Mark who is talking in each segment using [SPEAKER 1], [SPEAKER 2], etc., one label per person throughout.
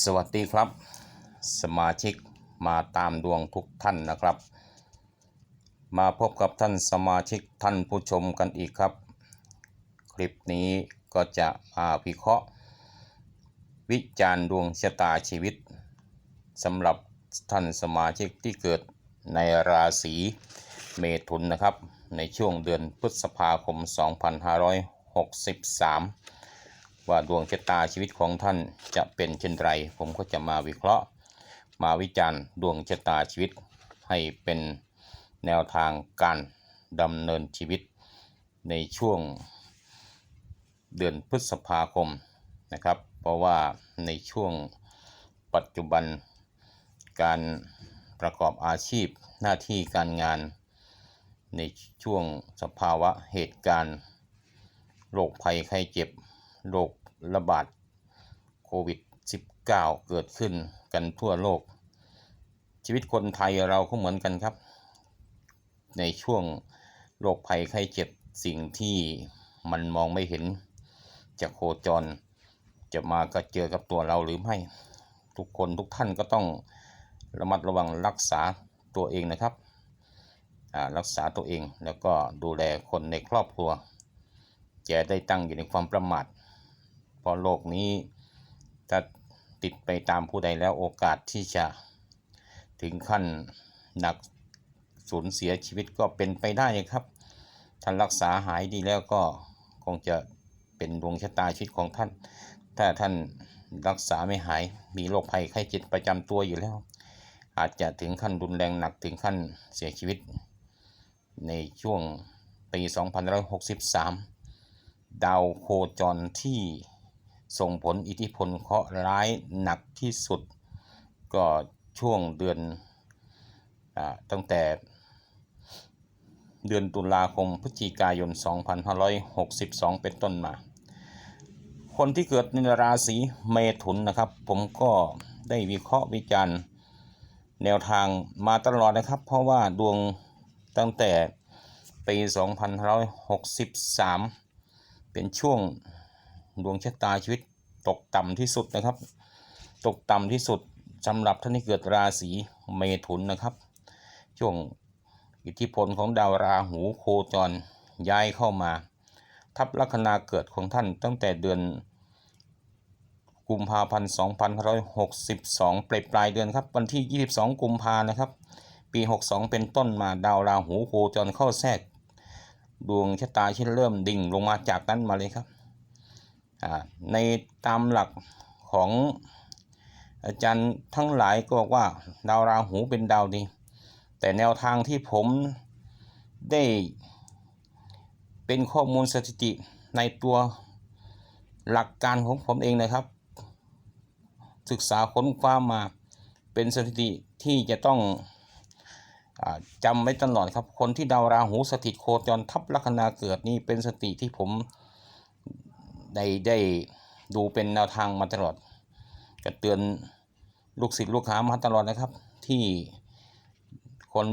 [SPEAKER 1] สวัสดีครับ สมาชิกมาตามดวงทุกท่านนะครับ มาพบกับท่านสมาชิกท่านผู้ชมกันอีกครับ คลิปนี้ก็จะมาวิเคราะห์ วิจารณ์ดวงชะตาชีวิตสำหรับท่านสมาชิกที่เกิดในราศีเมถุนนะครับ ในช่วงเดือนพฤษภาคม 2563 ว่าดวงชะตาชีวิตของท่านจะเป็นเช่นไร ผมก็จะมาวิเคราะห์ มาวิจารณ์ดวงชะตาชีวิตให้เป็นแนวทางการดำเนินชีวิตในช่วงเดือนพฤษภาคมนะครับ เพราะว่าในช่วงปัจจุบันการประกอบอาชีพหน้าที่การงาน ในช่วงสภาวะเหตุการณ์โรคภัยไข้เจ็บ โรคระบาดโควิด -19 เกิดขึ้นกันทั่วโลก ชีวิตคนไทยเราก็เหมือนกันครับ ในช่วงโรคภัยไข้เจ็บสิ่งที่มันมองไม่เห็นจะโคจร จะมากระเจอกับตัวเราหรือไม่ ทุกคนทุกท่านก็ต้องระมัดระวังรักษาตัวเองนะครับรักษาตัวเองแล้วก็ดูแลคนในครอบครัวอย่าได้ตั้งอยู่ในความประมาท เพราะโลกนี้ถ้าติดไปตามผู้ใดแล้วโอกาสที่จะถึงขั้นหนักสูญเสียชีวิตก็เป็นไปได้ครับท่านรักษาหายดีแล้วก็คงจะเป็นดวงชะตาชีวิตของท่าน ถ้าท่านรักษาไม่หายมีโรคภัยไข้เจ็บประจำตัวอยู่แล้ว อาจจะถึงขั้นรุนแรงหนักถึงขั้นเสียชีวิต ในช่วงปี 2563 ดาวโคจรที่ ส่งผลอิทธิพลเคราะห์ร้ายหนักที่สุด ก็ช่วงเดือนอตั้งแต่เดือนตุลาคมพฤศจิกายน 2562 เป็นต้นมา คนที่เกิดในราศีเมถุนนะครับ ผมก็ได้วิเคราะห์วิจารณ์แนวทางมาตลอดนะครับ เพราะว่าดวงตั้งแต่ปี 2563 เป็นช่วง ดวงชะตาชีวิตตกต่ำที่สุดนะครับ ตกต่ำที่สุดสำหรับท่านที่เกิดราศีเมถุนนะครับ ช่วงอิทธิพลของดาวราหูโคจรย้ายเข้ามา ทับลัคนาเกิดของท่านตั้งแต่เดือนกุมภาพันธ์2562 ปลายปลายเดือนครับ วันที่ 22 กุมภานะครับ ปี 62 เป็นต้นมาดาวราหูโคจรเข้าแทรก ดวงชะตาที่เริ่มดิ่งลงมาจากนั้นมาเลยครับ ในตามหลักของอาจารย์ทั้งหลายก็บอกว่าดาวราหูเป็นดาวดี แต่แนวทางที่ผมได้เป็นข้อมูลสถิติในตัวหลักการของผมเองนะครับ ศึกษาค้นคว้ามาเป็นสถิติที่จะต้องอจำไว้ตลอดครับ คนที่ดาวราหูสถิตโคจรทับลัคนาเกิดนี่เป็นสถิติที่ผม ได้ได้ดูเป็นแนวทางมาตลอดก็เตือนลูกศิษย์ลูกหามาตลอดนะครับ ที่คน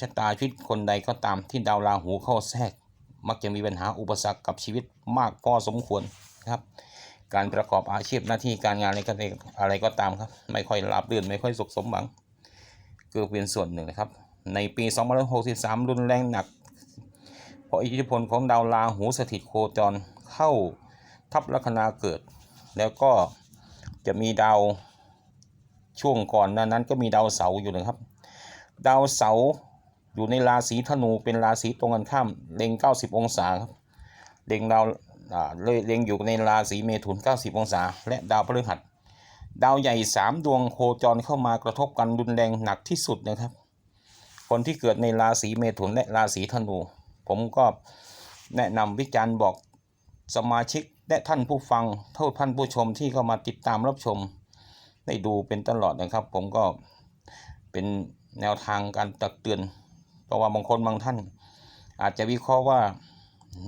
[SPEAKER 1] ชะตาชีวิตคนใดก็ตามที่ดาวราหูเข้าแทรก มักจะมีปัญหาอุปสรรคกับชีวิตมากพอสมควรครับ การประกอบอาชีพหน้าที่การงานอะไรก็อะไรก็ตามครับ ไม่ค่อยราบรื่นไม่ค่อยสุขสมหวังเกิดเป็นส่วนหนึ่งนะครับ ในปี2563 รุนแรงหนัก เพราะอิทธิพลของดาวราหูสถิตโคจร เข้าทับลัคนาเกิด แล้วก็จะมีดาวช่วงก่อนหนานั้นก็มีดาวเสาร์อยู่นะครับ ดาวเสาร์อยู่ในราศีธนูเป็นราศีตรงกันข้ามเล็ง 90 องศาครับเล็งดาวอ่าเลยเล็งอยู่ในราศีเมถุน 90 องศา และดาวพฤหัส ดาวใหญ่ 3 ดวงโคจรเข้ามากระทบกันรุนแรงหนักที่สุดนะครับ คนที่เกิดในราศีเมถุนและราศีธนู ผมก็แนะนำวิจารณ์บอก สมาชิกและท่านผู้ฟังเท่าท่านผู้ชมที่เข้ามาติดตามรับชม ได้ดูเป็นตลอดนะครับ ผมก็เป็นแนวทางการตักเตือน เพราะว่าบางคนบางท่าน อาจจะวิเคราะห์ว่า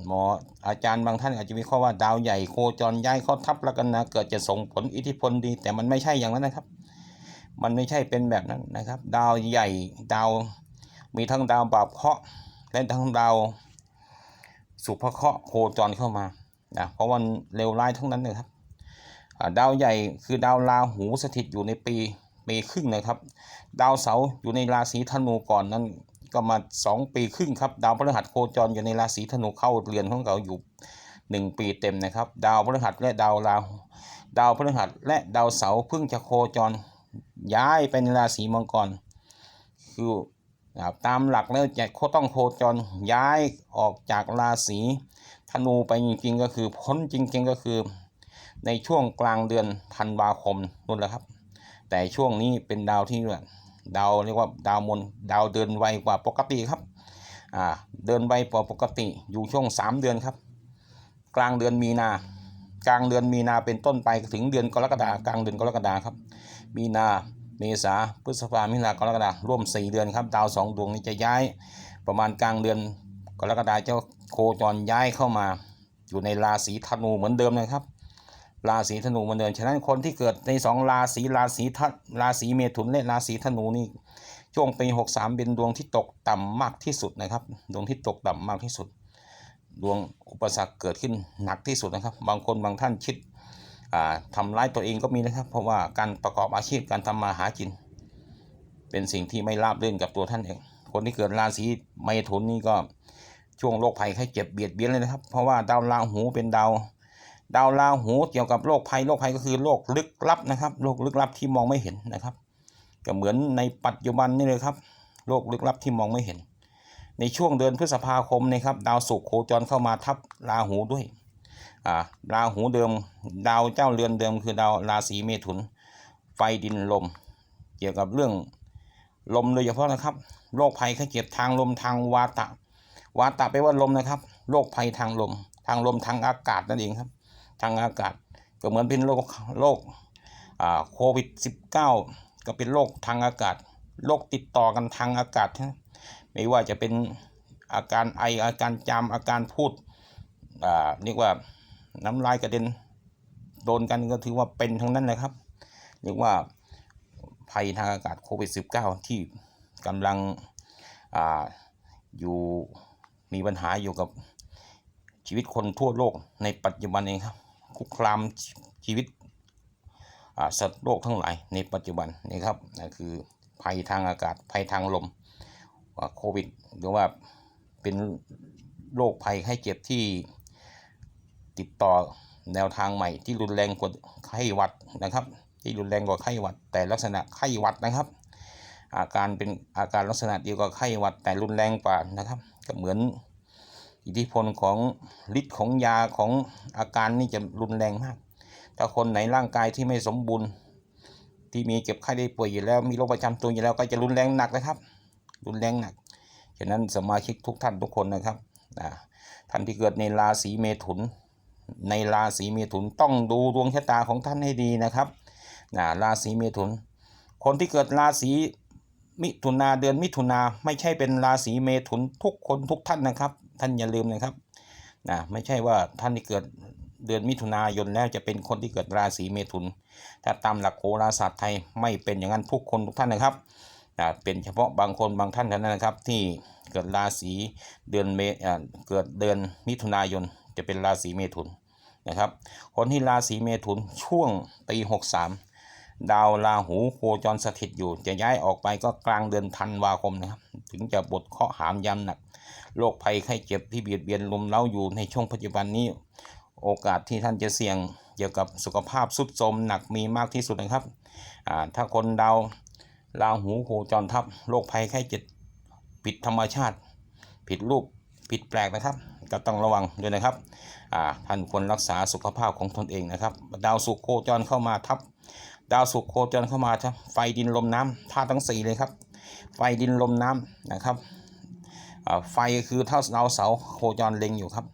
[SPEAKER 1] หมออาจารย์บางท่านอาจจะวิเคราะห์ว่าดาวใหญ่โคจรย้ายเข้าทับแล้วกันนะเกิดจะส่งผลอิทธิพลดี แต่มันไม่ใช่อย่างนั้นนะครับ มันไม่ใช่เป็นแบบนั้นนะครับ ดาวใหญ่ดาวมีทั้งดาวบาปเคราะห์และทั้งดาวสุภเคราะห์โคจรเข้ามา นะเพราะวันเลวร้ายทั้งนั้นเลยครับดาวใหญ่คือดาวราหูสถิตอยู่ในปีปีครึ่งนะครับ ดาวเสาร์อยู่ในราศีธนูก่อนนั้นก็มาสองปีครึ่งครับ ดาวพฤหัสโคจรอยู่ในราศีธนูเข้าเรือนของเขาอยู่หนึ่งปีเต็มนะครับ ดาวพฤหัสและดาวราดาวพฤหัสและดาวเสาร์เพิ่งจะโคจรย้ายไปในราศีมังกร คือตามหลักแล้วจะต้องโคจรย้ายออกจากราศี ธนูไปจริงๆก็คือพ้นจริง ๆก็คือ ในช่วงกลางเดือนธันวาคมนู่นแหละครับ แต่ช่วงนี้เป็นดาวที่ว่าดาวเรียกว่าดาวมนดาวเดินไวกว่าปกติครับอ่าเดินไวกว่าปกติอยู่ช่วง 3 เดือนครับ กลางเดือนมีนากลางเดือนมีนาเป็นต้นไปถึงเดือนกรกฎากลางเดือนกรกฎาครับ มีนาเมษาพฤษภามิถุนากรกฎาร่วม 4 เดือนครับ ดาวสองดวงนี้จะย้าย ประมาณกลางเดือนกรกฎาจะ โคจรย้ายเข้ามา อยู่ในราศีธนูเหมือนเดิมนะครับ ราศีธนูเหมือนเดิมฉะนั้นคนที่เกิดในสองราศีราศีทัราศีเมถุนและราศีธนูนี่ช่วงปี63เป็นดวงที่ตกต่ำมากที่สุดนะครับ ดวงที่ตกต่ำมากที่สุด ดวงอุปสรรคเกิดขึ้นหนักที่สุดนะครับ บางคนบางท่านคิดอ่าทำร้ายตัวเองก็มีนะครับ เพราะว่าการประกอบอาชีพการทำมาหากิน เป็นสิ่งที่ไม่ราบรื่นกับตัวท่านเอง คนที่เกิดราศีเมถุนนี่ก็ ช่วงโรคภัยไข้เจ็บเบียดเบียนเลยนะครับ เพราะว่าดาวราหูเป็นดาว ดาวราหูเกี่ยวกับโรคภัยโรคภัยก็คือโรคลึกลับนะครับโรคลึกลับที่มองไม่เห็นนะครับ ก็เหมือนในปัจจุบันนี่เลยครับโรคลึกลับที่มองไม่เห็น ในช่วงเดือนพฤษภาคมนะครับดาวศุกร์โคจรเข้ามาทับราหูด้วยอ่าราหูเดิม ดาวเจ้าเรือนเดิมคือดาวราศีเมถุน ไฟดินลม เกี่ยวกับเรื่องลมโดยเฉพาะนะครับโรคภัยไข้เจ็บทางลมทางวาตะ วาตะแปลว่าลมนะครับ โรคภัยทางลม ทางลมทางอากาศนั่นเองครับ ทางอากาศก็เหมือนเป็นโรคโรคโควิด -19 ก็เป็นโรคทางอากาศ โรคติดต่อกันทางอากาศ ไม่ว่าจะเป็นอาการไออาการจามอาการพูดเรียกว่าน้ำลายกระเด็นโดนกันก็ถือว่าเป็นทั้งนั้นนะครับ เรียกว่าภัยทางอากาศโควิด -19 ที่กำลังออยู่ มีปัญหาอยู่กับชีวิตคนทั่วโลกในปัจจุบันเองครับคุกคามชีวิตสัตว์โลกทั้งหลายในปัจจุบันนี่ครับนั่นคือภัยทางอากาศภัยทางลมว่าโควิดหรือว่าเป็นโรคภัยไข้เจ็บที่ติดต่อแนวทางใหม่ที่รุนแรงกว่าไข้หวัดนะครับ ที่รุนแรงกว่าไข้หวัด แต่ลักษณะไข้หวัดนะครับ อาการเป็นอาการลักษณะเดียวกับไข้หวัดแต่รุนแรงกว่านะครับ ก็เหมือนอิทธิพลของฤทธิ์ของยาของอาการนี่จะรุนแรงมาก ถ้าคนไหนร่างกายที่ไม่สมบูรณ์ ที่มีเจ็บไข้ได้ป่วยอยู่แล้ว มีโรคประจำตัวอยู่แล้วก็จะรุนแรงหนักนะครับ รุนแรงหนัก ฉะนั้นสมาชิกทุกท่านทุกคนนะครับท่านที่เกิดในราศีเมถุน ในราศีเมถุนต้องดูดวงชะตาของท่านให้ดีนะครับราศีเมถุน คนที่เกิดราศี มิถุนาเดือนมิถุนาไม่ใช่เป็นราศีเมถุนทุกคนทุกท่านนะครับ ท่านอย่าลืมนะครับนะไม่ใช่ว่าท่านที่เกิดเดือนมิถุนายนแล้วจะเป็นคนที่เกิดราศีเมถุน ถ้าตามหลักโหราศาสตร์ไทยไม่เป็นอย่างนั้นทุกคนทุกท่านนะครับนะเป็นเฉพาะบางคนบางท่านเท่านั้นนะครับ ที่เกิดราศีเดือนเมอเกิดเดือนมิถุนายนจะเป็นราศีเมถุนนะครับ คนที่ราศีเมถุนช่วงปี63 ดาวราหูโคจรสถิตอยู่ จะย้ายออกไปก็กลางเดือนธันวาคมนะครับ ถึงจะบทเคาะหามยำหนักโรคภัยไข้เจ็บที่เบียดเบียนลุมเล้าอยู่ในช่วงปัจจุบันนี้ โอกาสที่ท่านจะเสี่ยงเกี่ยวกับสุขภาพสุดโทมหนักมีมากที่สุดนะครับอ่าถ้าคนดาวราหูโคจรทับโรคภัยไข้เจ็บผิดธรรมชาติ ผิดรูปผิดแปลกนะครับ ก็ต้องระวังด้วยนะครับอ่าท่านควรรักษาสุขภาพของตนเองนะครับ ดาวศุโคจรเข้ามาทับ ดาวศุกร์โคจรเข้ามาครับไฟดินลมน้ำธาตุทั้งสี่เลยครับ ไฟดินลมน้ำนะครับไฟคือเท่าดาวเสาร์โคจรเล็งอยู่ครับ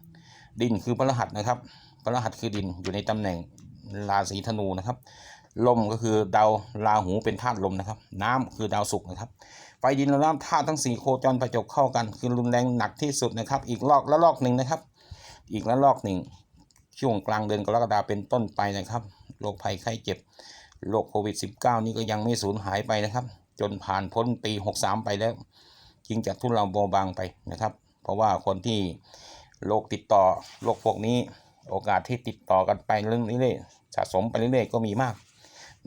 [SPEAKER 1] ดินคือพระหัสนะครับพระหัสคือดินอยู่ในตำแหน่งราศีธนูนะครับลมก็คือดาวราหูเป็นธาตุลมนะครับ น้ำคือดาวศุกร์นะครับ ไฟดินลมน้ำธาตุทั้งสี่โคจรประจบเข้ากัน คือรุนแรงหนักที่สุดนะครับ อีกลอกละลอกหนึ่งนะครับ อีกละลอกหนึ่งช่วงกลางเดือนกรกฎาเป็นต้นไปนะครับโรคภัยไข้เจ็บ โรคโควิด -19 นี่ก็ยังไม่สูญหายไปนะครับ จนผ่านพ้นปี 63 ไปแล้วจึงจะทุเลาเบาบางไปนะครับ เพราะว่าคนที่โรคติดต่อโรคพวกนี้โอกาสที่ติดต่อกันไปเรื่องนี้เลยสะสมไปเรื่อยๆก็มีมาก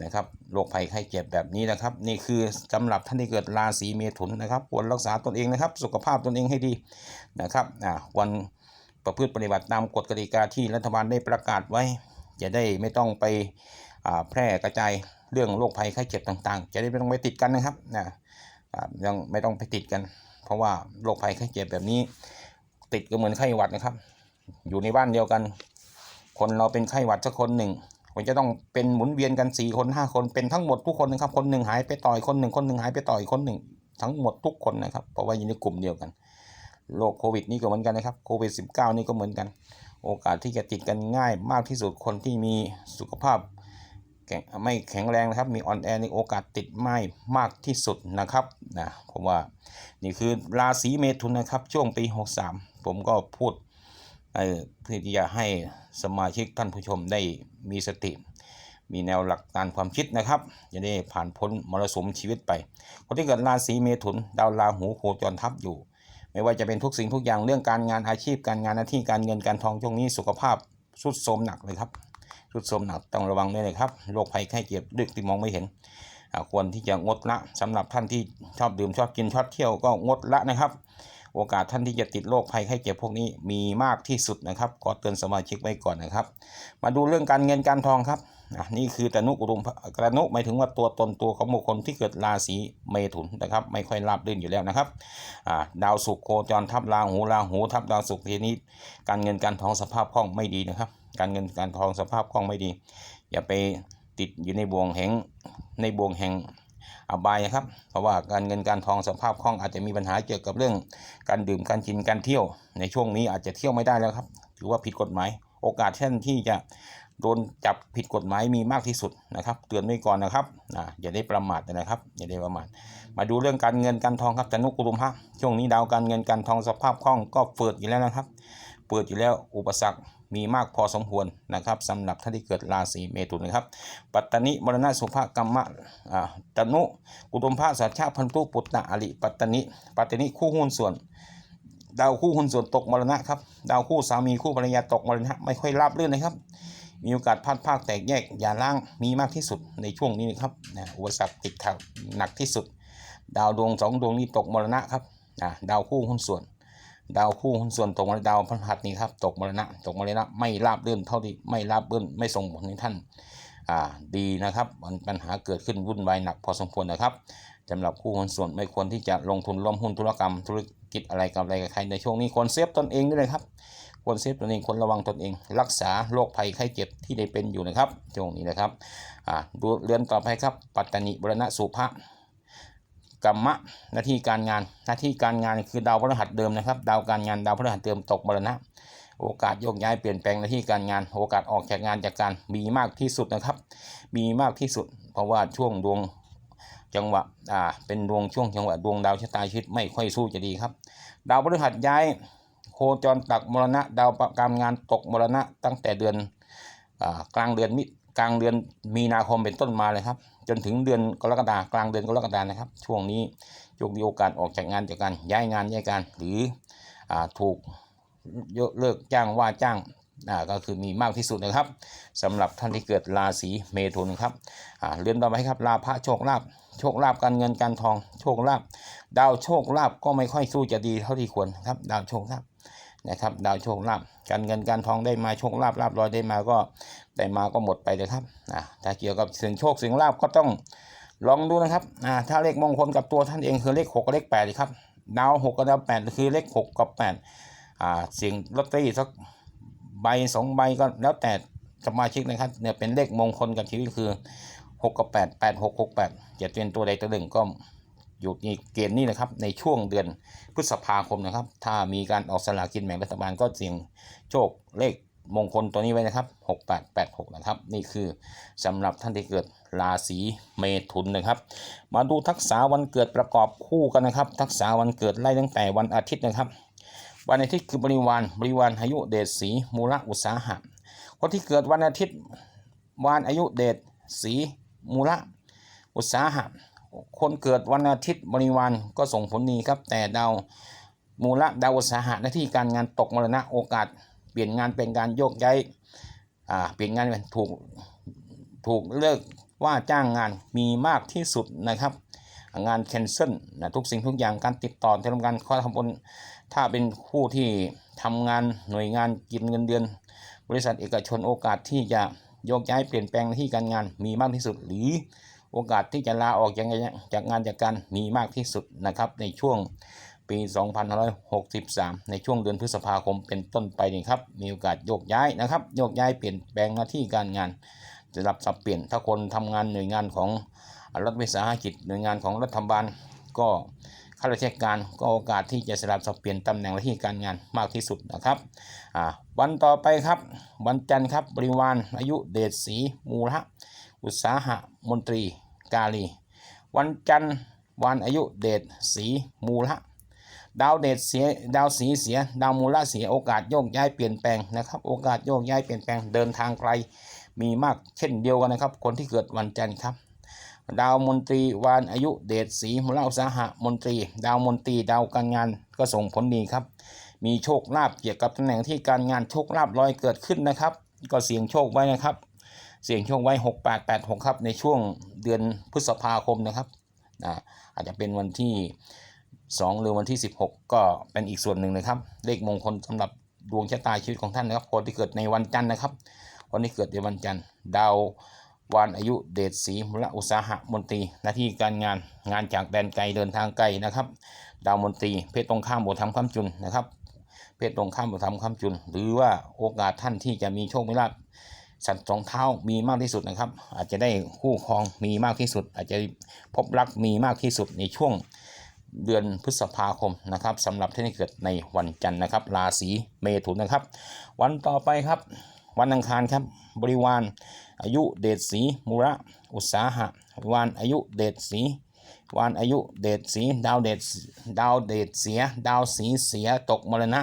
[SPEAKER 1] นะครับโรคภัยไข้เจ็บแบบนี้นะครับ นี่คือสำหรับท่านที่เกิดราศีเมถุนนะครับควรรักษาตนเองนะครับ สุขภาพตนเองให้ดีนะครับอ่าควรประพฤติปฏิบัติตามกฎกติกาที่รัฐบาลได้ประกาศไว้ จะได้ไม่ต้องไป แพร่กระจายเรื่องโรคภัยไข้เจ็บต่าง ๆ จะได้ไม่ต้องไปติดกันนะครับนะยังไม่ต้องไปติดกัน เพราะว่าโรคภัยไข้เจ็บแบบนี้ ติดก็เหมือนไข้หวัดนะครับ อยู่ในบ้านเดียวกัน คนเราเป็นไข้หวัดสักคนหนึ่งมันจะต้องเป็นหมุนเวียนกันสี่คนห้าคนเป็นทั้งหมดทุกคนนะครับ คนหนึ่งหายไปต่อยคนหนึ่งคนหนึ่งหายไปต่อยคนหนึ่งทั้งหมดทุกคนนะครับ เพราะว่าอยู่ในกลุ่มเดียวกันโรคโควิดนี่ก็เหมือนกันนะครับโควิด -19 นี่ก็เหมือนกัน โอกาสที่จะติดกันง่ายมากที่สุดคนที่มีสุขภาพ ไม่แข็งแรงนะครับ มีออนแอร์ในโอกาสติดไหม่มากที่สุดนะครับนะผมว่านี่คือราศีเมถุนนะครับ ช่วงปี 63 ผมก็พูดเอ่อเพื่อที่จะให้สมาชิกท่านผู้ชมได้มีสติ มีแนวหลักการความคิดนะครับ จะได้ผ่านพ้นมรสุมชีวิตไป คนที่เกิดราศีเมถุน ดาวราหูโคจรทับอยู่ ไม่ว่าจะเป็นทุกสิ่งทุกอย่างเรื่องการงานอาชีพการงานหน้าที่การเงินการทองช่วงนี้สุขภาพสุดโทรมหนักเลยครับ สุดโทรมหนักต้องระวังด้วยเลยครับโรคภัยไข้เจ็บดึกที่มองไม่เห็นควรที่จะงดละสำหรับท่านที่ชอบดื่มชอบกินชอบเที่ยวก็งดละนะครับ โอกาสท่านที่จะติดโรคภัยไข้เจ็บพวกนี้มีมากที่สุดนะครับก็เตือนสมาชิกไว้ก่อนนะครับ มาดูเรื่องการเงินการทองครับนี่คือตนุกุรุมกระนุหมายถึงว่าตัวตนตัวของบุคคลที่เกิดราศีเมถุนนะครับ ไม่ค่อยราบรื่นอยู่แล้วนะครับดาวศุกร์โคจรทับราหูราหูทับดาวศุกร์ทีนี้ การเงินการทองสภาพคล่องไม่ดีนะครับ การเงินการทองสภาพคล่องไม่ดี อย่าไปติดอยู่ในบ่วงแห่งในบ่วงแห่งอบายนะครับ เพราะว่าการเงินการทองสภาพคล่องอาจจะมีปัญหาเกี่ยวกับเรื่อง การดื่มการกินการเที่ยว ในช่วงนี้อาจจะเที่ยวไม่ได้แล้วครับ ถือว่าผิดกฎหมาย โอกาสเช่นที่จะโดนจับผิดกฎหมายมีมากที่สุดนะครับ เตือนไว้ก่อนนะครับอ่าอย่าได้ประมาทนะครับ อย่าได้ประมาท มาดูเรื่องการเงินการทองครับตนุกุรุมพะช่วงนี้ดาวการเงินการทองสภาพคล่องก็เปิดอยู่แล้วนะครับ เปิดอยู่แล้วอุปสรรคมีมากพอสมควรนะครับสำหรับท่านที่เกิดราศีเมถุนนะครับ ปัตตนิมรณะสุภกรรมะอ่าตนุกุดุมพระสัจชาพันธุปุตตะอริปัตตนิ ปัตตนิคู่หุ้นส่วน ดาวคู่หุ้นส่วนตกมรณะครับดาวคู่สามีคู่ภรรยาตกมรณะไม่ค่อยราบรื่นนะครับ มีโอกาสพลาดพลาดแตกแยกอย่าล้างมีมากที่สุดในช่วงนี้นะครับนะอุปสรรคติดขัดหนักที่สุด ดาวดวงสองดวงนี้ตกมรณะครับอ่าดาวคู่หุ้นส่วน ดาวคู่หุ้นส่วนตกมรณะดาวพฤหัสนี้ครับตกมรณะตกมรณะไม่ราบเรื่นเท่าที่ไม่ราบเรื่นไม่ส่งผลให้ท่านอ่าดีนะครับมันปัญหาเกิดขึ้นวุ่นวายหนักพอสมควรนะครับสำหรับคู่หุ้นส่วนไม่ควรที่จะลงทุนร่วมหุ้นธุรกรรม ธุรกิจอะไรกับอะไรกับใครในช่วงนี้ควรเซฟตนเองด้วยนะครับควรเซฟตนเองควรระวังตนเอง รักษาโรคภัยไข้เจ็บที่ได้เป็นอยู่นะครับช่วงนี้นะครับอ่าดูเรือนต่อไปครับ ปัตตานิบรณะสุภะ กรรมะหน้าที่การงานหน้าที่การงานคือดาวพฤหัสเดิมนะครับ ดาวการงานดาวพฤหัสเดิมตกมรณะ โอกาสโยกย้ายเปลี่ยนแปลงหน้าที่การงาน โอกาสออกจากงานจากการมีมากที่สุดนะครับ มีมากที่สุด เพราะว่าช่วงดวงจังหวะอ่าเป็นดวงช่วงจังหวะดวงดาวชะตาชีวิตไม่ค่อยสู้จะดีครับ ดาวพฤหัสย้ายโคจรตักมรณะ ดาวประการงานตกมรณะตั้งแต่เดือนอกลางเดือนมิ กลางเดือนมีนาคมเป็นต้นมาเลยครับ จนถึงเดือนกรกฎากลางเดือนกรกฎานะครับ ช่วงนี้ช่วงมีโอกาสออกจากงานจากการย้ายงานย้ายการหรืออถูกยกเลิกจ้างว่าจ้างก็คือมีมากที่สุดนะครับสำหรับท่านที่เกิดราศีเมถุนครับเรื่องต่อไปครับลาภโชคลาภโชคลาภการเงินการทอง โชคลาภดาวโชคลาภก็ไม่ค่อยสู้จะดีเท่าที่ควรครับ ดาวโชคลาภนะครับ ดาวโชคลาภการเงินการทองได้มาโชคลาภลาภลอยได้มาก็ ได้มาก็หมดไปเลยครับอ่าถ้าเกี่ยวกับเสียงโชคเสียงลาภก็ต้องลองดูนะครับอ่าถ้าเลขมงคลกับตัวท่านเองคือเลขหกกับเลขแปดครับดาวหกกับดาวแปดคือเลขหกกับแปดอ่าเสียงลอตเตอรี่สักใบสองใบก็แล้วแต่สมาชิกนะครับเนี่ยเป็นเลขมงคลกับชีวิตคือหกกับแปดแปดหกหกแปดจะเป็นตัวใดตัวหนึ่งก็อยู่ในเกณฑ์นี้นะครับในช่วงเดือนพฤษภาคมนะครับ ถ้ามีการออกสลากกินแบ่งรัฐบาลก็เสี่ยงโชคเลข มงคลตัวนี้ไว้นะครับ 6886 นะครับ นี่คือสำหรับท่านที่เกิดราศีเมถุนนะครับ มาดูทักษะวันเกิดประกอบคู่กันนะครับ ทักษะวันเกิดไล่ตั้งแต่วันอาทิตย์นะครับ วันอาทิตย์คือบริวารบริวารอายุเดชสีมูลอุตสาหะคนที่เกิดวันอาทิตย์วันอายุเดชสีมูลอุตสาหะคนเกิดวันอาทิตย์บริวารก็ส่งผลดีครับแต่ดาวมูลดาวอุตสาหะหน้าที่การงานตกมรณะโอกาส เปลี่ยนงานเป็นการโยกย้ายเปลี่ยนงานเป็นถูกถูกเลิกว่าจ้างงานมีมากที่สุดนะครับ งานแคนเซิลนะทุกสิ่งทุกอย่างการติดต่อทำการข้อทำบนถ้าเป็นผู้ที่ทำงานหน่วยงานกินเงินเดือน บริษัทเอกชนโอกาสที่จะโยกย้ายเปลี่ยนแปลงที่การงานมีมากที่สุด หรือโอกาสที่จะลาออกจากงานจากงานจากการมีมากที่สุดนะครับในช่วง ปี 2563 ในช่วงเดือนพฤษภาคมเป็นต้นไปนี่ครับ มีโอกาสโยกย้ายนะครับ โยกย้ายเปลี่ยนแปลงหน้าที่การงาน จะรับสับเปลี่ยน ถ้าคนทำงานหน่วยงานของรัฐวิสาหกิจหน่วยงานของรัฐบาล ก็ข้าราชการก็โอกาสที่จะสลับสับเปลี่ยนตำแหน่งหน้าที่การงานมากที่สุดนะครับวันต่อไปครับ วันจันทร์ครับบริวารอายุเดชศรีมูละอุตสาหะมนตรีกาลี วันจันทร์วันอายุเดชศรีมูละ ดาวเดชเสียดาวสีเสีย ดาวมูลเสียโอกาสโยกย้ายเปลี่ยนแปลงนะครับ โอกาสโยกย้ายเปลี่ยนแปลงเดินทางไกล มีมากเช่นเดียวกันนะครับ คนที่เกิดวันจันทร์ครับดาวมนตรีวานอายุเดชสีมูลอุตสาหะมนตรี ดาวมนตรีดาวการงานก็ส่งผลดีครับ มีโชคลาภเกี่ยวกับตำแหน่งที่การงานโชคลาภลอยเกิดขึ้นนะครับ ก็เสี่ยงโชคไว้นะครับ เสี่ยงโชคไว้ 6886 ครับในช่วงเดือนพฤษภาคมนะครับอาจจะเป็นวันที่ 2 หรือวันที่ 16 ก็เป็นอีกส่วนหนึ่งนะครับ เลขมงคลสำหรับดวงชะตาชีวิตของท่านนะครับคนที่เกิดในวันจันทร์นะครับคนที่เกิดในวันจันทร์ ดาววานอายุเดชศรีมุลอุตสาหะมนตรีหน้าที่การงานงานจากแดนไกลเดินทางไกลนะครับ ดาวมนตรี เพศตรงข้ามบทธรรมคำจุนนะครับ เพศตรงข้ามบทธรรมคำจุน หรือว่าโอกาสท่านที่จะมีโชคมีลาภสัตว์สองเท้ามีมากที่สุดนะครับ อาจจะได้คู่ครองมีมากที่สุด อาจจะพบรักมีมากที่สุดในช่วง เดือนพฤษภาคมนะครับสำหรับท่านที่เกิดในวันจันทร์นะครับ ราศีเมถุนนะครับ วันต่อไปครับ วันอังคารครับ บริวาร อายุเดชสีมูระ อุตสาหะวันอายุเดชสีวันอายุเดชสีดาวเดชดาวเดชเสีย ดาวสีเสียตกมรณะ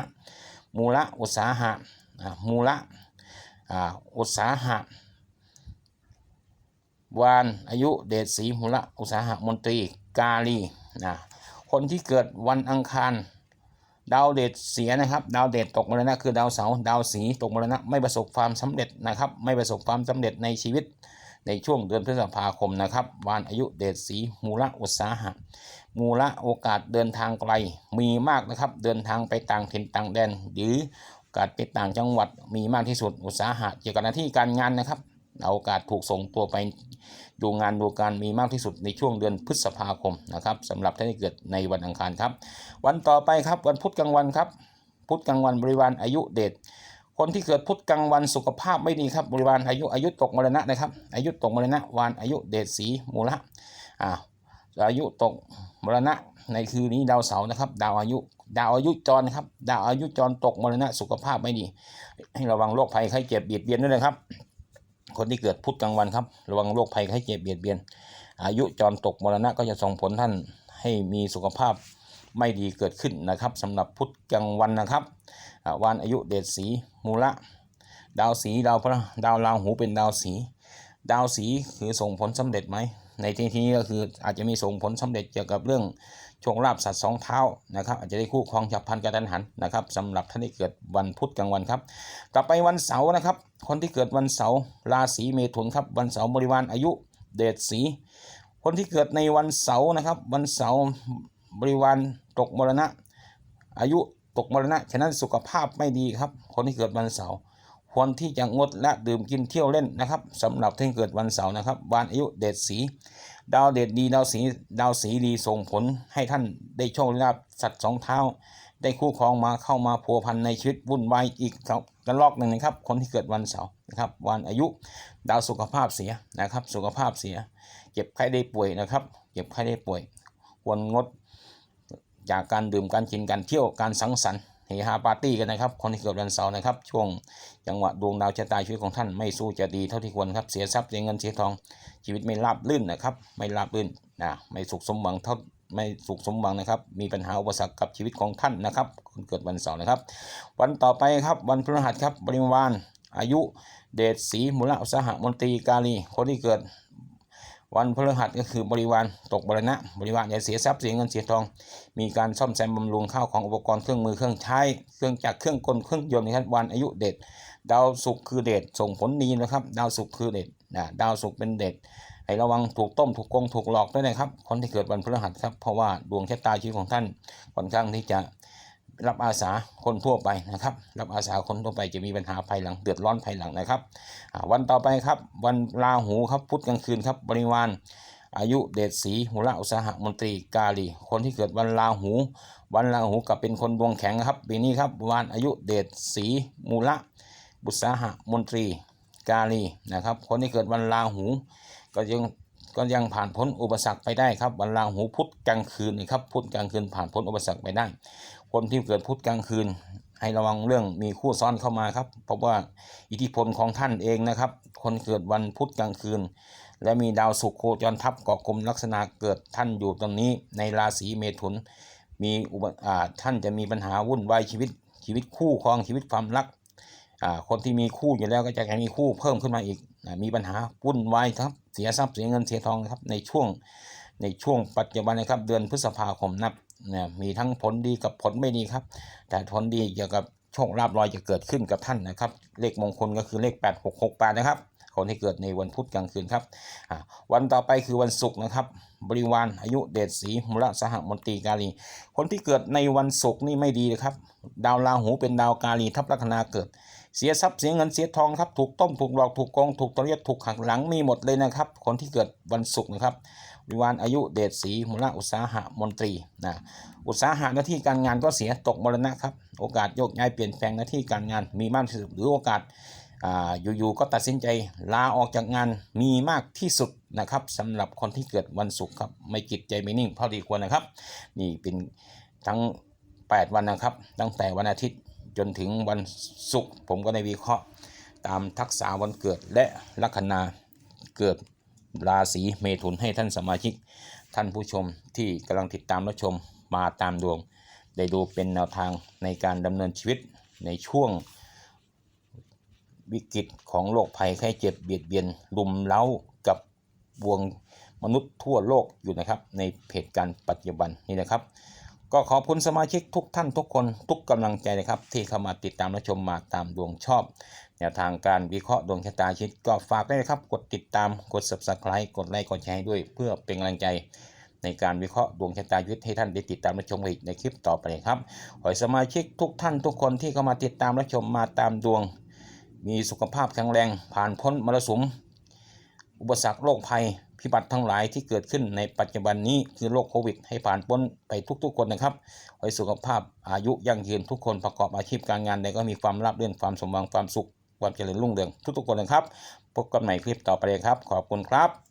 [SPEAKER 1] มูระอุตสาหะมูระอุตสาหะวานอายุเดชศีมุระอุตสาหะมนตรีกาลีนะ คนที่เกิดวันอังคารดาวเดชเสียนะครับดาวเดชตกมรณะคือดาวเสาร์ดาวสีตกมรณะไม่ประสบความสำเร็จนะครับ ไม่ประสบความสำเร็จในชีวิตในช่วงเดือนพฤษภาคมนะครับวานอายุเดชศรีมูระอุตสาหะมูละโอกาสเดินทางไกลมีมากนะครับ เดินทางไปต่างถิ่นต่างแดน หรือโอกาสไปต่างจังหวัดมีมากที่สุดอุตสาหะเกี่ยวกับหน้าที่การงานนะครับโอกาสถูกส่งตัวไป ดูงานดูการมีมากที่สุดในช่วงเดือนพฤษภาคมนะครับสำหรับท่านที่เกิดในวันอังคารครับ วันต่อไปครับวันพุธกลางวันครับ พุธกลางวันบริวารอายุเดชคนที่เกิดพุธกลางวันสุขภาพไม่ดีครับบริวารอายุอายุตกมรณะนะครับ อายุตกมรณะวานอายุเดชสีมูละอ่าอายุตกมรณะในคืนนี้ดาวเสาร์นะครับ ดาวอายุดาวอายุจรครับดาวอายุจรตกมรณะสุขภาพไม่ดี ให้ระวังโรคภัยไข้เจ็บเบียดเบียนด้วยนะครับ คนที่เกิดพุธกลางวันครับ ระวังโรคภัยไข้เจ็บเบียดเบียน อายุจรตกมรณะก็จะส่งผลท่านให้มีสุขภาพไม่ดีเกิดขึ้นนะครับสำหรับพุธกลางวันนะครับอ่าวันอายุเดชสีมูละ ดาวสีดาวพระดาวราหูเป็นดาวสี ดาวสีคือส่งผลสำเร็จไหมในที่นี้ก็คืออาจจะมีส่งผลสำเร็จเกี่ยวกับเรื่อง โชคลาภสัตว์สองเท้านะครับอาจจะได้คู่ครองฉับพลันกระทันหันนะครับสำหรับท่านที่เกิดวันพุธกลางวันครับ ต่อไปวันเสาร์นะครับ คนที่เกิดวันเสาร์ราศีเมถุนครับวันเสาร์บริวารอายุเดชสี คนที่เกิดในวันเสาร์นะครับ วันเสาร์บริวารตกมรณะ อายุตกมรณะฉะนั้นสุขภาพไม่ดีครับ คนที่เกิดวันเสาร์ควรที่จะงดและดื่มกินเที่ยวเล่นนะครับสำหรับท่านที่เกิดวันเสาร์นะครับวันอายุเดชสี ดาวเดชดีดาวสีดาวสีดีส่งผลให้ท่านได้โชคลาภสัตว์สองเท้า ได้คู่ครองมาเข้ามาพัวพันในชีวิตวุ่นวายอีกระลอกหนึ่งนะครับ คนที่เกิดวันเสาร์นะครับ วันอายุดาวสุขภาพเสียนะครับ สุขภาพเสีย เจ็บไข้ได้ป่วยนะครับเจ็บไข้ได้ป่วยควรงดจากการดื่มการกินการเที่ยวการสังสรรค์ เฮฮาปาร์ตี้กันนะครับ คนที่เกิดวันเสาร์นะครับ ช่วงจังหวะดวงดาวชะตาชีวิตของท่านไม่สู้จะดีเท่าที่ควรครับ เสียทรัพย์เสียเงินเสียทอง ชีวิตไม่ราบรื่นนะครับ ไม่ราบรื่นนะไม่สุขสมหวังเท่าไม่สุขสมหวังนะครับ มีปัญหาอุปสรรคกับชีวิตของท่านนะครับ คนเกิดวันเสาร์นะครับ วันต่อไปครับ วันพฤหัสครับ บริวาร อายุ เดชศรีมุลอุสาหมนตรีกาลี คนที่เกิด วันพฤหัสก็คือบริวารตกบรณะ บริวารอย่าเสียทรัพย์เสียเงินเสียทอง มีการซ่อมแซมบำรุงข้าวของอุปกรณ์เครื่องมือเครื่องใช้เครื่องจักรเครื่องกลเครื่องยนต์นะครับวันอายุเดชดดาวศุกร์คือเดชส่งผลดีนะครับดาวศุกร์คือเดชนะดาวศุกร์เป็นเด็กให้ระวังถูกต้มถูกโกงถูกหลอกด้วยนะครับคนที่เกิดวันพฤหัสครับเพราะว่าดวงชะตาชีวิตของท่านค่อนข้างที่จะ รับอาสาคนทั่วไปนะครับ รับอาสาคนทั่วไปจะมีปัญหาภายหลังเดือดร้อนภายหลังนะครับ วันต่อไปครับ วันราหูครับพุธกลางคืนครับบริวาร อายุเดชศรีหุระอุสาหมนตรีกาลี คนที่เกิดวันราหู วันราหูกับเป็นคนดวงแข็งครับปีนี้ครับวันอายุเดชศรีมูละบุษาหมนตรีกาลีนะครับ คนที่เกิดวันราหู ก็ยังก็ยังผ่านพ้นอุปสรรคไปได้ครับวันราหูพุธกลางคืนนี่ครับพุธกลางคืนผ่านพ้นอุปสรรคไปได้ คนที่เกิดพุธกลางคืน ให้ระวังเรื่องมีคู่ซ้อนเข้ามาครับ เพราะว่าอิทธิพลของท่านเองนะครับ คนเกิดวันพุธกลางคืน และมีดาวศุกร์โคจรทับเกาะกลุ่มลักษณะเกิดท่านอยู่ตรงนี้ ในราศีเมถุน มีอุปอ่าท่านจะมีปัญหาวุ่นวายชีวิต ชีวิตคู่ครองชีวิตความรักอ่าคนที่มีคู่อยู่แล้วก็จะมีคู่เพิ่มขึ้นมาอีก มีปัญหาวุ่นวายครับ เสียทรัพย์เสียเงินเสียทองนะครับในช่วงในช่วงปัจจุบันนะครับเดือนพฤษภาคมนับ นี่ยมีทั้งผลดีกับผลไม่ดีครับ แต่ผลดีเกี่ยวกับโชคลาภลอยจะเกิดขึ้นกับท่านนะครับ เลขมงคลก็คือเลข 8668 นะครับ คนที่เกิดในวันพุธกลางคืนครับ วันต่อไปคือวันศุกร์นะครับ บริวารอายุเดชศรีมุระสหมนตรีกาลี คนที่เกิดในวันศุกร์นี่ไม่ดีเลยครับ ดาวราหูเป็นดาวกาลีทับลัคนาเกิด เสียทรัพย์เสียเงินเสียทองครับ ถูกต้มถูกหลอกถูกโกงถูกตะเลียดถูกหักหลังมีหมดเลยนะครับ คนที่เกิดวันศุกร์นะครับ บริวารอายุเดชศรีมุระอุตสาหะมนตรีนะอุตสาหะหน้าที่การงานก็เสียตกมรณะครับ โอกาสโยกย้ายเปลี่ยนแปลงหน้าที่การงานมีมากที่สุดหรือโอกาสอ่าอยู่ๆก็ตัดสินใจลาออกจากงานมีมากที่สุดนะครับสำหรับคนที่เกิดวันศุกร์ครับไม่จิตใจไม่นิ่งเพราะดีควรนะครับ นี่เป็นทั้ง 8 วันนะครับ ตั้งแต่วันอาทิตย์จนถึงวันศุกร์ผมก็ได้วิเคราะห์ ตามทักษะวันเกิดและลัคนาเกิด ราศีเมถุนให้ท่านสมาชิก ท่านผู้ชมที่กำลังติดตามรับชมมาตามดวง ได้ดูเป็นแนวทางในการดำเนินชีวิตในช่วงวิกฤตของโรคภัยไข้เจ็บเบียดเบียนรุมเร้ากับวงมนุษย์ทั่วโลกอยู่นะครับ ในเหตุการณ์ปัจจุบันนี้นะครับ ก็ขอบคุณสมาชิกทุกท่านทุกคนทุกกำลังใจนะครับ ที่เข้ามาติดตามและชมมาตามดวงชอบ แนวทางการวิเคราะห์ดวงชะตาชีวิตก็ฝากได้นะครับ กดติดตามกด subscribe กดไลค์กดแชร์ด้วย เพื่อเป็นกำลังใจในการวิเคราะห์ดวงชะตาชีวิตให้ท่านได้ติดตามและชมอีกในคลิปต่อไปครับ ขอให้สมาชิกทุกท่านทุกคนที่เข้ามาติดตามและชมมาตามดวง มีสุขภาพแข็งแรง ผ่านพ้นมรสุม อุปสรรคโรคภัย พิบัติทั้งหลายที่เกิดขึ้นในปัจจุบันนี้คือโรคโควิด ให้ผ่านพ้นไปทุกๆ คนนะครับ ขอให้สุขภาพอายุยั่งยืนทุกคนประกอบอาชีพการงานใดก็มีความราบรื่นความสมหวังความสุข ความเจริญรุ่งเรืองทุกๆคนนะครับ พบกันใหม่คลิปต่อไปเลยครับ ขอบคุณครับ